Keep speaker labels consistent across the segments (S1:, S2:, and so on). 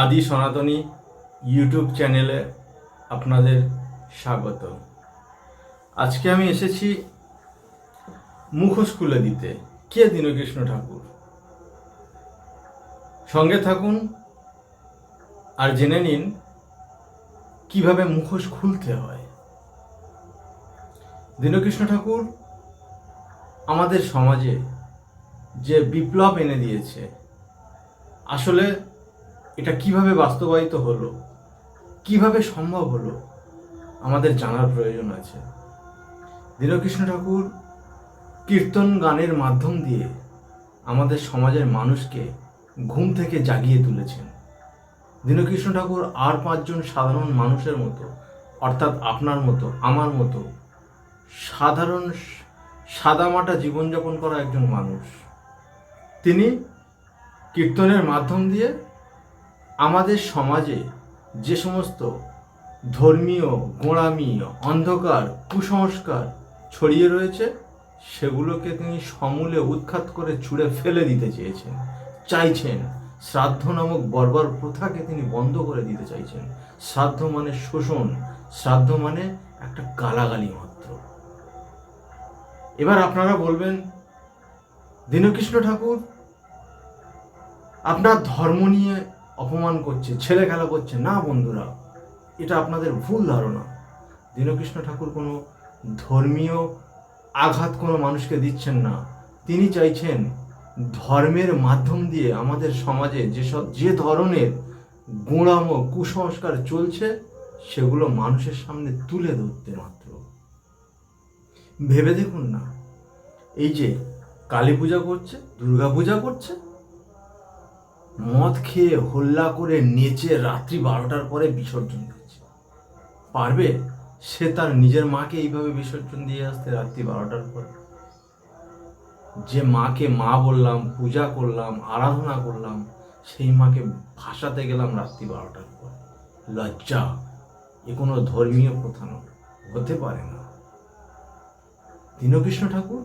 S1: আদি সনাতনী ইউটিউব চ্যানেলে আপনাদের স্বাগত। আজকে আমি এসেছি মুখোশ খুলে দিতে। কে দীনকৃষ্ণ ঠাকুর? সঙ্গে থাকুন আর জেনে নিন কীভাবে মুখোশ খুলতে হয়। দীনকৃষ্ণ ঠাকুর আমাদের সমাজে যে বিপ্লব এনে দিয়েছে, আসলে এটা কীভাবে বাস্তবায়িত হলো? কীভাবে সম্ভব হলো? আমাদের জানার প্রয়োজন আছে। দীনকৃষ্ণ ঠাকুর কীর্তন গানের মাধ্যম দিয়ে আমাদের সমাজের মানুষকে ঘুম থেকে জাগিয়ে তুলেছেন। দীনকৃষ্ণ ঠাকুর আর পাঁচজন সাধারণ মানুষের মতো, অর্থাৎ আপনার মতো, আমার মতো, সাধারণ সাদামাটা জীবনযাপন করা একজন মানুষ। তিনি কীর্তনের মাধ্যম দিয়ে আমাদের সমাজে যে সমস্ত ধর্মীয়, গোঁড়ামি, অন্ধকার, কুসংস্কার ছড়িয়ে রয়েছে, সেগুলোকে তিনি সমূলে উৎখাত করে ছুঁড়ে ফেলে দিতে চেয়েছেন, চাইছেন। শ্রাদ্ধ নামক বর্বর প্রথাকে তিনি বন্ধ করে দিতে চাইছেন। শ্রাদ্ধ মানে শোষণ, শ্রাদ্ধ মানে একটা গালাগালি মাত্র। এবার আপনারা বলবেন, দীনকৃষ্ণ ঠাকুর, আপনার ধর্ম নিয়ে অপমান করছে ছেলে খেলা করছে। না বন্ধুরা, এটা আপনাদের ভুল ধারণা। দীনকৃষ্ণ ঠাকুর কোনো ধর্মীয় আঘাত কোনো মানুষকে দিচ্ছেন না। তিনি চাইছেন ধর্মের মাধ্যম দিয়ে আমাদের সমাজে যেসব যে ধরনের গোঁড়ামো কুসংস্কার চলছে, সেগুলো মানুষের সামনে তুলে ধরতে মাত্র। ভেবে দেখুন না, এই যে কালী পূজা করছে, দুর্গা পূজা করছে মদ খেয়ে হল্লা করে নেচে রাত্রি বারোটার পরে বিসর্জন দিচ্ছে পারবে? সে তার নিজের মাকে এইভাবে বিসর্জন দিয়ে আসতে রাত্রি বারোটার পরে। যে মাকে মা বললাম, পূজা করলাম, আরাধনা করলাম, সেই মাকে ভাসাতে গেলাম রাত্রি বারোটার পর। লজ্জা, এ কোনো ধর্মীয় প্রথা হতে পারে না। দীনকৃষ্ণ ঠাকুর,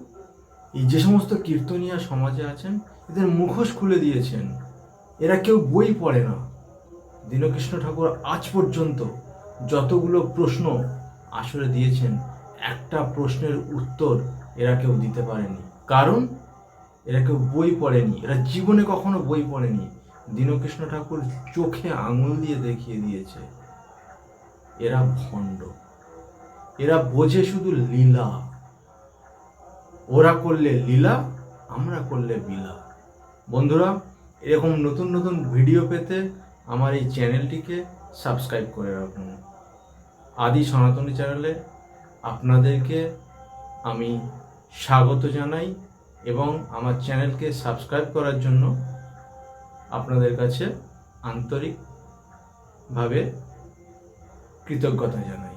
S1: এই যে সমস্ত কীর্তনিয়া সমাজে আছেন, এদের মুখোশ খুলে দিয়েছেন। এরা কেউ বই পড়ে না। দীনকৃষ্ণ ঠাকুর আজ পর্যন্ত যতগুলো প্রশ্ন আসলে দিয়েছেন, একটা প্রশ্নের উত্তর এরা কেউ দিতে পারেনি। কারণ? এরা কেউ বই পড়েনি। এরা জীবনে কখনো বই পড়েনি। দীনকৃষ্ণ ঠাকুর চোখে আঙুল দিয়ে দেখিয়ে দিয়েছে, এরা ভণ্ড। এরা বোঝে শুধু লীলা। ওরা করলে লীলা, আমরা করলে বিলা বন্ধুরা এরকম নতুন নতুন ভিডিও পেতে আমার এই চ্যানেলটিকে সাবস্ক্রাইব করে রাখুন। আদি সনাতনী চ্যানেলে আপনাদেরকে আমি স্বাগত জানাই এবং আমার চ্যানেলকে সাবস্ক্রাইব করার জন্য আপনাদের কাছে আন্তরিকভাবে কৃতজ্ঞতা জানাই।